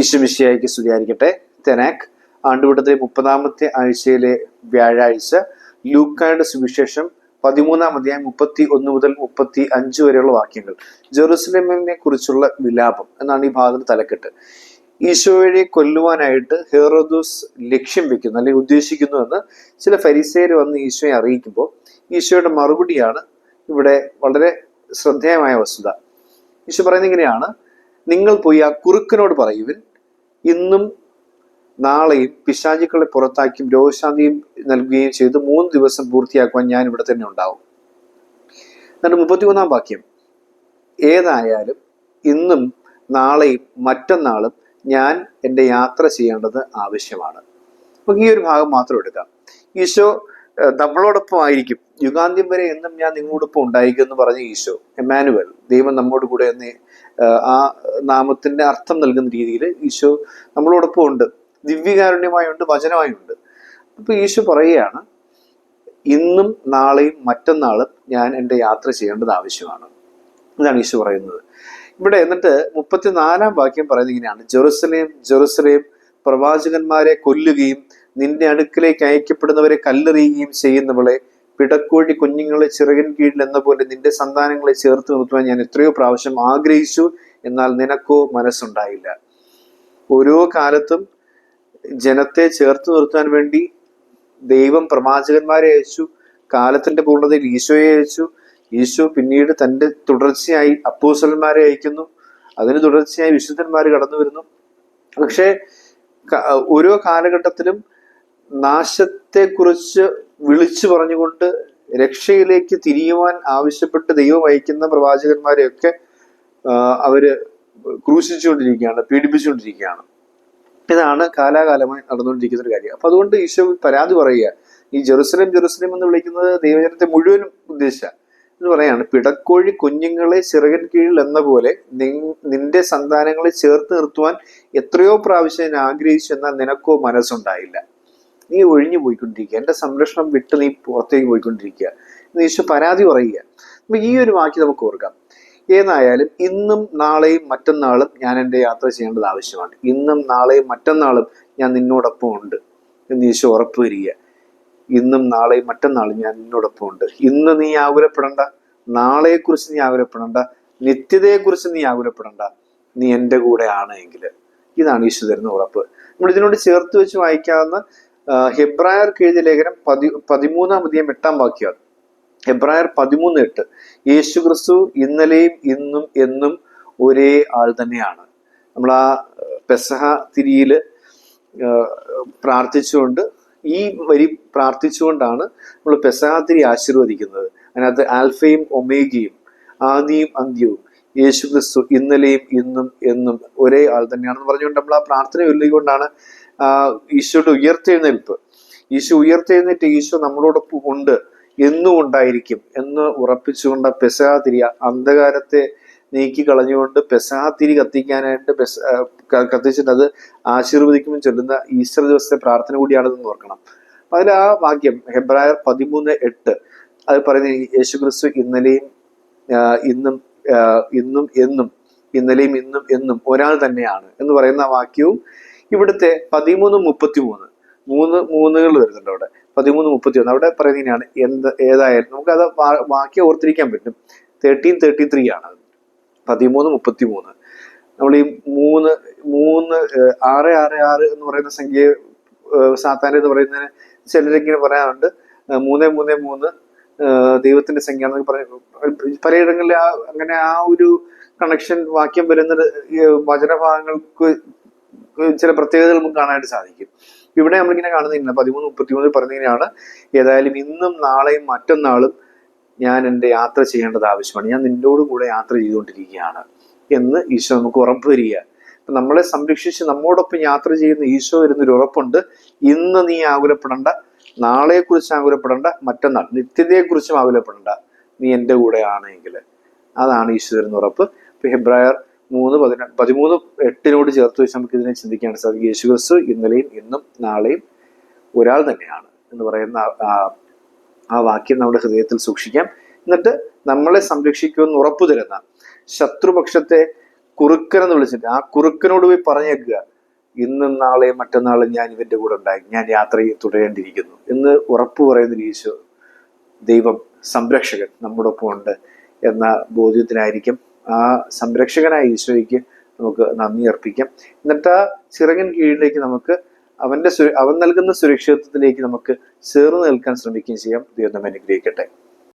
ഈശ്വമിശിയായിക്ക് സ്തുതിയായിരിക്കട്ടെ. തെനാക് ആണ്ടുവട്ടത്തിലെ മുപ്പതാമത്തെ ആഴ്ചയിലെ വ്യാഴാഴ്ച ലൂക്കായുടെ സുവിശേഷം പതിമൂന്നാം അധ്യായം മുപ്പത്തി ഒന്ന് മുതൽ മുപ്പത്തി അഞ്ച് വരെയുള്ള വാക്യങ്ങൾ. ജെറുസലേമിനെ കുറിച്ചുള്ള വിലാപം എന്നാണ് ഈ ഭാഗത്ത് തലക്കെട്ട്. ഈശോയെ കൊല്ലുവാനായിട്ട് ഹെറോദൂസ് ലക്ഷ്യം വെക്കുന്നു അല്ലെങ്കിൽ ഉദ്ദേശിക്കുന്നു എന്ന് ചില ഫരിസേര് വന്ന് ഈശോയെ അറിയിക്കുമ്പോൾ ഈശോയുടെ മറുപടിയാണ് ഇവിടെ വളരെ ശ്രദ്ധേയമായ വസ്തുത. ഈശോ പറയുന്നത് ഇങ്ങനെയാണ് നിങ്ങൾ പോയി ആ കുറുക്കനോട് പറയുവിൻ ഇന്നും നാളെയും പിശാചുക്കളെ പുറത്താക്കിയും രോഗശാന്തിയും നൽകുകയും ചെയ്ത് മൂന്ന് ദിവസം പൂർത്തിയാക്കുവാൻ ഞാൻ ഇവിടെ തന്നെ ഉണ്ടാവും. എന്നിട്ട് മുപ്പത്തിമൂന്നാം വാക്യം. ഏതായാലും ഇന്നും നാളെയും മറ്റന്നാളും ഞാൻ എന്റെ യാത്ര ചെയ്യേണ്ടത് ആവശ്യമാണ്. നമുക്ക് ഈ ഒരു ഭാഗം മാത്രം എടുക്കാം. ഈശോ നമ്മളോടൊപ്പം ആയിരിക്കും. യുഗാന്ത്യം വരെ എന്നും ഞാൻ നിങ്ങളോടൊപ്പം ഉണ്ടായിരിക്കും എന്ന് പറഞ്ഞ ഈശോ എമാനുവൽ ദൈവം നമ്മോട് കൂടെ എന്ന് ആ നാമത്തിന്റെ അർത്ഥം നൽകുന്ന രീതിയിൽ ഈശോ നമ്മളോടൊപ്പം ഉണ്ട്. ദിവ്യകാരുണ്യമായുണ്ട് വചനമായുണ്ട്. അപ്പൊ ഈശോ പറയുകയാണ് ഇന്നും നാളെയും മറ്റന്നാളും ഞാൻ എന്റെ യാത്ര ചെയ്യേണ്ടത് ആവശ്യമാണ്. എന്നാണ് ഈശോ പറയുന്നത്. ഇവിടെ എന്നിട്ട് മുപ്പത്തിനാലാം വാക്യം പറയുന്നത് ഇങ്ങനെയാണ്. ജെറുസലേം ജെറുസലേം പ്രവാചകന്മാരെ കൊല്ലുകയും നിന്റെ അടുക്കിലേക്ക് അയക്കപ്പെടുന്നവരെ കല്ലെറിയുകയും ചെയ്യുന്നവളെ പിടക്കോഴി കുഞ്ഞുങ്ങളെ ചിറകിൻ കീഴിൽ എന്ന പോലെ നിന്റെ സന്താനങ്ങളെ ചേർത്ത് നിർത്തുവാൻ ഞാൻ എത്രയോ പ്രാവശ്യം ആഗ്രഹിച്ചു. എന്നാൽ നിനക്കോ മനസ്സുണ്ടായില്ല. ഓരോ കാലത്തും ജനത്തെ ചേർത്ത് നിർത്താൻ വേണ്ടി ദൈവം പ്രവാചകന്മാരെ അയച്ചു കാലത്തിന്റെ പൂർണതയിൽ ഈശോയെ അയച്ചു. ഈശോ പിന്നീട് തന്റെ തുടർച്ചയായി അപ്പോസലന്മാരെ അയക്കുന്നു. അതിന് തുടർച്ചയായി വിശുദ്ധന്മാർ കടന്നു വരുന്നു. പക്ഷേ ഓരോ കാലഘട്ടത്തിലും നാശത്തെക്കുറിച്ച് വിളിച്ചു പറഞ്ഞുകൊണ്ട് രക്ഷയിലേക്ക് തിരിയുവാൻ ആവശ്യപ്പെട്ട് ദൈവം അയക്കുന്ന പ്രവാചകന്മാരെയൊക്കെ അവർ ക്രൂശിച്ചുകൊണ്ടിരിക്കുകയാണ് പീഡിപ്പിച്ചുകൊണ്ടിരിക്കുകയാണ്. ഇതാണ് കാലാകാലമായി നടന്നുകൊണ്ടിരിക്കുന്ന ഒരു കാര്യം. അപ്പൊ അതുകൊണ്ട് ഈശോ പരാതി പറയുക ഈ ജെറുസലേം ജെറുസലേം എന്ന് വിളിക്കുന്നത് ദൈവജനത്തെ മുഴുവനും ഉദ്ദേശിച്ച എന്ന് പറയാണ് പിടക്കോഴി കുഞ്ഞുങ്ങളെ ചിറകൻ കീഴിൽ എന്ന പോലെ നിന്റെ സന്താനങ്ങളെ ചേർത്ത് നിർത്തുവാൻ എത്രയോ പ്രാവശ്യം ആഗ്രഹിച്ചു എന്നാൽ നിനക്കോ മനസ്സുണ്ടായില്ല. നീ ഒഴിഞ്ഞു പോയിക്കൊണ്ടിരിക്കുക. എന്റെ സംരക്ഷണം വിട്ട് നീ പുറത്തേക്ക് പോയിക്കൊണ്ടിരിക്കുക. എന്ന് ഈശോ പരാതി പറയുക. അപ്പം ഈ ഒരു വാക്യം നമുക്ക് ഓർക്കാം. ഏതായാലും ഇന്നും നാളെയും മറ്റന്നാളും ഞാൻ എന്റെ യാത്ര ചെയ്യേണ്ടത് ആവശ്യമാണ്. ഇന്നും നാളെയും മറ്റന്നാളും ഞാൻ നിന്നോടൊപ്പം ഉണ്ട് എന്ന് ഈശോ ഉറപ്പ് വരിക. ഇന്നും നാളെയും മറ്റന്നാളും ഞാൻ നിന്നോടൊപ്പം ഉണ്ട്. ഇന്ന് നീ ആകുലപ്പെടണ്ട. നാളെക്കുറിച്ച് നീ ആകുലപ്പെടണ്ട. നിത്യതയെക്കുറിച്ച് നീ ആകുലപ്പെടണ്ട. നീ എന്റെ കൂടെ ആണ് എങ്കിൽ ഇതാണ് ഈശോ തരുന്ന ഉറപ്പ്. നമ്മൾ ഇതിനോട് ചേർത്ത് വെച്ച് വായിക്കാവുന്ന ഹെബ്രായർക്ക് എഴുതിയ ലേഖനം പതി പതിമൂന്നാം അധികം എട്ടാം വാക്യമാണ്. ഹെബ്രായർ പതിമൂന്ന് എട്ട്. യേശു ക്രിസ്തു ഇന്നലെയും ഇന്നും എന്നും ഒരേ ആൾ തന്നെയാണ്. നമ്മൾ ആ പെസഹ തിരിയിൽ പ്രാർത്ഥിച്ചുകൊണ്ട് ഈ വരി പ്രാർത്ഥിച്ചുകൊണ്ടാണ് നമ്മൾ പെസഹ തിരി ആശീർവദിക്കുന്നത്. അതിനകത്ത് ആൽഫയും ഒമേഗയും ആദിയും അന്ത്യവും. യേശു ക്രിസ്തു ഇന്നലെയും ഇന്നും എന്നും ഒരേ ആൾ തന്നെയാണെന്ന് പറഞ്ഞുകൊണ്ട് നമ്മൾ ആ പ്രാർത്ഥന ചൊല്ലിക്കൊണ്ടാണ് ഈശോയുടെ ഉയർത്തെഴുന്നേൽപ്പ്. ഈശോ ഉയർത്തെഴുന്നേറ്റ് ഈശോ നമ്മളോടൊപ്പം ഉണ്ട്. എന്നും ഉണ്ടായിരിക്കും എന്ന് ഉറപ്പിച്ചുകൊണ്ട് പെസഹാതിരിയ അന്ധകാരത്തെ നീക്കി കളഞ്ഞുകൊണ്ട് പെസഹാതിരി കത്തിക്കാനായിട്ട് പെസ കത്തിച്ചിട്ട് അത് ആശീർവദിക്കുമ്പോൾ ചൊല്ലുന്ന ഈസ്റ്റർ ദിവസത്തെ പ്രാർത്ഥന കൂടിയാണെന്ന് ഓർക്കണം. അതിൽ ആ വാക്യം ഹെബ്രായർ പതിമൂന്ന് എട്ട് അത് പറയുന്നത് യേശു ക്രിസ്തു ഇന്നലെയും ഇന്നും ഇന്നും എന്നും ഇന്നലെയും ഇന്നും എന്നും ഒരാൾ തന്നെയാണ് എന്ന് പറയുന്ന വാക്യവും ഇവിടുത്തെ പതിമൂന്ന് മുപ്പത്തി മൂന്ന് മൂന്ന് മൂന്നുകൾ വരുന്നുണ്ട് അവിടെ. പതിമൂന്ന് മുപ്പത്തി ഒന്ന് അവിടെ പറയുന്നതിനാണ് എന്ത് ഏതായാലും നമുക്കത് വാക്യം ഓർത്തിരിക്കാൻ പറ്റും. തേർട്ടീൻ തേർട്ടി ത്രീ ആണ് പതിമൂന്ന് മുപ്പത്തി മൂന്ന് നമ്മൾ ഈ മൂന്ന് മൂന്ന് ആറ് ആറ് ആറ് എന്ന് പറയുന്ന സംഖ്യ സാത്താന്റെ സാത്താൻ എന്ന് പറയുന്നതിന് ചിലരിങ്ങനെ പറയാറുണ്ട്. മൂന്ന് മൂന്ന് മൂന്ന് ദൈവത്തിന്റെ സംഖ്യയാണെന്ന് പറഞ്ഞു പലയിടങ്ങളിൽ ആ അങ്ങനെ ആ ഒരു കണക്ഷൻ വാക്യം വരുന്ന വചനഭാഗങ്ങൾക്ക് ചില പ്രത്യേകതകൾ നമുക്ക് കാണാനായിട്ട് സാധിക്കും. ഇവിടെ നമ്മളിങ്ങനെ കാണുന്നില്ല പതിമൂന്ന് മുപ്പത്തിമൂന്നിൽ പറഞ്ഞിങ്ങനെയാണ് ഏതായാലും ഇന്നും നാളെയും മറ്റന്നാളും ഞാൻ എന്റെ യാത്ര ചെയ്യേണ്ടത് ആവശ്യമാണ്. ഞാൻ നിന്നോട് കൂടെ യാത്ര ചെയ്തുകൊണ്ടിരിക്കുകയാണ് എന്ന് ഈശോ നമുക്ക് ഉറപ്പ് തരിക. അപ്പം നമ്മളെ സംരക്ഷിച്ച് നമ്മോടൊപ്പം യാത്ര ചെയ്യുന്ന ഈശോ വരുന്നൊരു ഉറപ്പുണ്ട്. ഇന്ന് നീ ആകുലപ്പെടേണ്ട നാളെക്കുറിച്ച് ആകുലപ്പെടേണ്ട മറ്റന്നാൾ നിത്യതയെക്കുറിച്ചും ആകുലപ്പെടേണ്ട. നീ എന്റെ കൂടെ ആണെങ്കിൽ അതാണ് ഈശോ വരുന്ന ഉറപ്പ്. ഇപ്പൊ ഹെബ്രായർ മൂന്ന് പതിന പതിമൂന്ന് എട്ടിനോട് ചേർത്ത് വെച്ച് നമുക്ക് ഇതിനെ ചിന്തിക്കാൻ സാധിക്കും യേശു ക്രിസ്തു ഇന്നലെയും ഇന്നും നാളെയും ഒരാൾ തന്നെയാണ് എന്ന് പറയുന്ന ആ- വാക്യം നമ്മുടെ ഹൃദയത്തിൽ സൂക്ഷിക്കാം. എന്നിട്ട് നമ്മളെ സംരക്ഷിക്കുമെന്ന് ഉറപ്പു തരുന്ന ശത്രുപക്ഷത്തെ കുറുക്കൻ എന്ന് വിളിച്ചിട്ട് ആ കുറുക്കനോട് പോയി പറഞ്ഞേക്കുക. ഇന്നും നാളെയും മറ്റന്നാളും ഞാൻ ഇവന്റെ കൂടെ ഉണ്ടായി. ഞാൻ യാത്ര തുടരേണ്ടിയിരിക്കുന്നു എന്ന് ഉറപ്പ് പറയുന്ന ഈശോ ദൈവം സംരക്ഷകൻ നമ്മുടെ ഒപ്പം ഉണ്ട് എന്ന ബോധ്യത്തിനായിരിക്കും ആ സംരക്ഷകനായ ഈശോയ്ക്ക് നമുക്ക് നന്ദി അർപ്പിക്കാം. എന്നിട്ട് ആ ചിറകൻ കീഴിലേക്ക് നമുക്ക് അവന്റെ സുര- അവൻ നൽകുന്ന സുരക്ഷിതത്വത്തിലേക്ക് നമുക്ക് ചേർന്ന് നിൽക്കാൻ ശ്രമിക്കുകയും ചെയ്യാം. ദൈവം അനുഗ്രഹിക്കട്ടെ.